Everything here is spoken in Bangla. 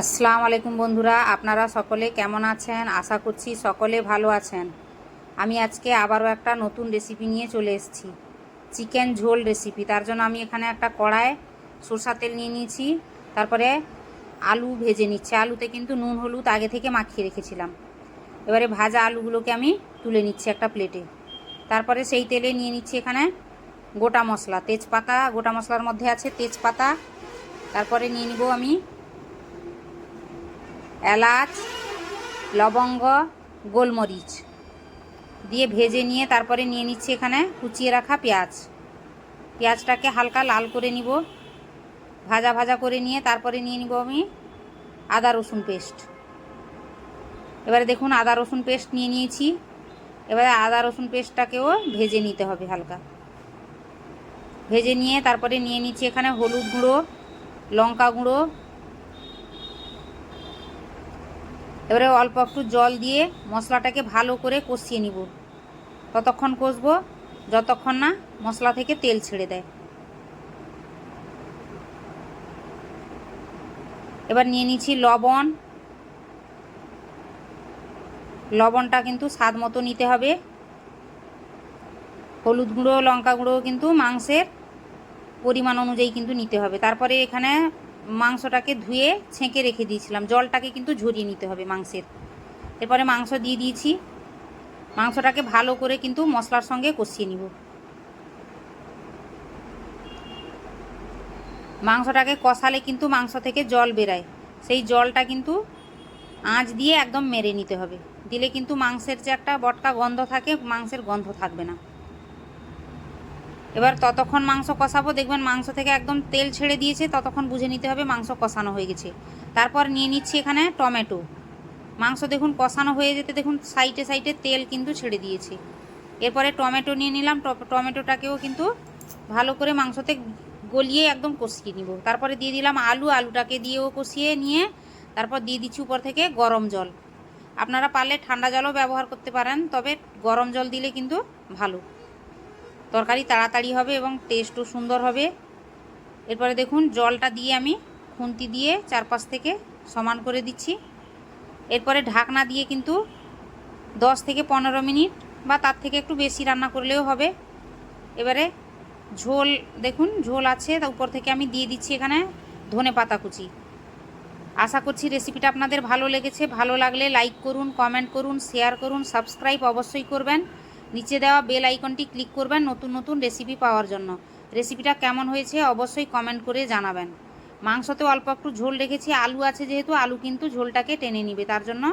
আসসালামু আলাইকুম বন্ধুরা, আপনারা সকলে কেমন আছেন? আশা করছি সকলে ভালো আছেন। আমি আজকে আবারও একটা নতুন রেসিপি নিয়ে চলে এসেছি। চিকেন ঝোল রেসিপি তার জন্য আমি এখানে একটা কড়ায় সরষা তেল নিয়ে নিয়েছি, তারপরে আলু ভেজে নিচ্ছি। আলুতে কিন্তু নুন, হলুদ আগে থেকে মাখিয়ে রেখেছিলাম। এবারে ভাজা আলুগুলোকে আমি তুলে নিচ্ছি একটা প্লেটে তারপরে সেই তেলে নিয়ে নিচ্ছি এখানে গোটা মশলা, তেজপাতা, গোটা মশলার মধ্যে আছে তেজপাতা। তারপরে নিয়ে নিব আমি এলাচ, লবঙ্গ, গোলমরিচ দিয়ে ভেজে নিয়ে তারপরে নিয়ে নিচ্ছি এখানে কুচিয়ে রাখা পেঁয়াজ। পেঁয়াজটাকে হালকা লাল করে নিব। ভাজা ভাজা করে নিয়ে তারপরে নিয়ে নিব আমি আদা, রসুন পেস্ট। এবারে দেখুন আদা, রসুন পেস্ট নিয়ে নিয়েছি। এবারে আদা, রসুন পেস্টটাকেও ভেজে নিতে হবে হালকা। ভেজে নিয়ে তারপরে নিয়ে নিচ্ছি এখানে হলুদ গুঁড়ো, লঙ্কা গুঁড়ো এবারে অল্প একটু জল দিয়ে মশলাটাকে ভালো করে কষিয়ে নিব। ততক্ষণ কষবো, যতক্ষণ না মশলা থেকে তেল ছেড়ে দেয়। এবার নিয়ে নিচ্ছি লবণ। লবণটা কিন্তু স্বাদ মতো নিতে হবে। হলুদ গুঁড়ো, লঙ্কা গুঁড়ো কিন্তু মাংসের পরিমাণ অনুযায়ী কিন্তু নিতে হবে। তারপরে এখানে মাংসটাকে ধুয়ে ছেঁকে রেখে দিয়েছিলাম। জলটাকে কিন্তু ঝরিয়ে নিতে হবে মাংসের। এরপরে মাংস দিয়ে দিয়েছি। মাংসটাকে ভালো করে কিন্তু মশলার সঙ্গে কষিয়ে নিব। মাংসটাকে কষালে কিন্তু মাংস থেকে জল বেরায়। সেই জলটা কিন্তু আঁচ দিয়ে একদম মেরে নিতে হবে। দিলে কিন্তু মাংসের যে একটা বটকা গন্ধ থাকে, মাংসের গন্ধ থাকবে না। এবার ততক্ষণ মাংস কষাবো। দেখবেন মাংস থেকে একদম তেল ছেড়ে দিয়েছে, ততক্ষণ বুঝে নিতে হবে মাংস কষানো হয়ে গেছে। তারপর নিয়ে নিচ্ছি এখানে টমেটো। মাংস দেখুন কষানো হয়ে যেতে দেখুন সাইডে সাইডে তেল কিন্তু ছেড়ে দিয়েছে। এরপরে টমেটো নিয়ে নিলাম টমেটোটাকেও কিন্তু ভালো করে মাংসতে গলিয়ে একদম কষিয়ে নিব। তারপরে দিয়ে দিলাম আলু, আলুটাকে দিয়েও কষিয়ে নিয়ে তারপর দিয়ে দিচ্ছি উপর থেকে গরম জল। আপনারা পারলে ঠান্ডা জলও ব্যবহার করতে পারেন, তবে গরম জল দিলে কিন্তু ভালো। তরকারি তাড়াতাড়ি হবে এবং টেস্টও সুন্দর হবে। এরপরে দেখুন, জলটা দিয়ে আমি খুন্তি দিয়ে চারপাশ থেকে সমান করে দিচ্ছি। এরপরে ঢাকনা দিয়ে কিন্তু দশ থেকে পনেরো মিনিট বা তার থেকে একটু বেশি রান্না করলেও হবে। এবারে ঝোল, দেখুন, ঝোল আছে, তা উপর থেকে আমি দিয়ে দিচ্ছি এখানে ধনে পাতা কুচি। আশা করছি রেসিপিটা আপনাদের ভালো লেগেছে। ভালো লাগলে লাইক করুন কমেন্ট করুন শেয়ার করুন সাবস্ক্রাইব অবশ্যই করবেন। নিচে দেওয়া বেল আইকনটি ক্লিক করবেন নতুন নতুন রেসিপি পাওয়ার জন্য। রেসিপিটা কেমন হয়েছে অবশ্যই কমেন্ট করে জানাবেন। মাংসতে অল্প একটু ঝোল রেখেছি, আলু আছে যেহেতু, আলু কিন্তু ঝোলটাকে টেনে নিবে, তার জন্য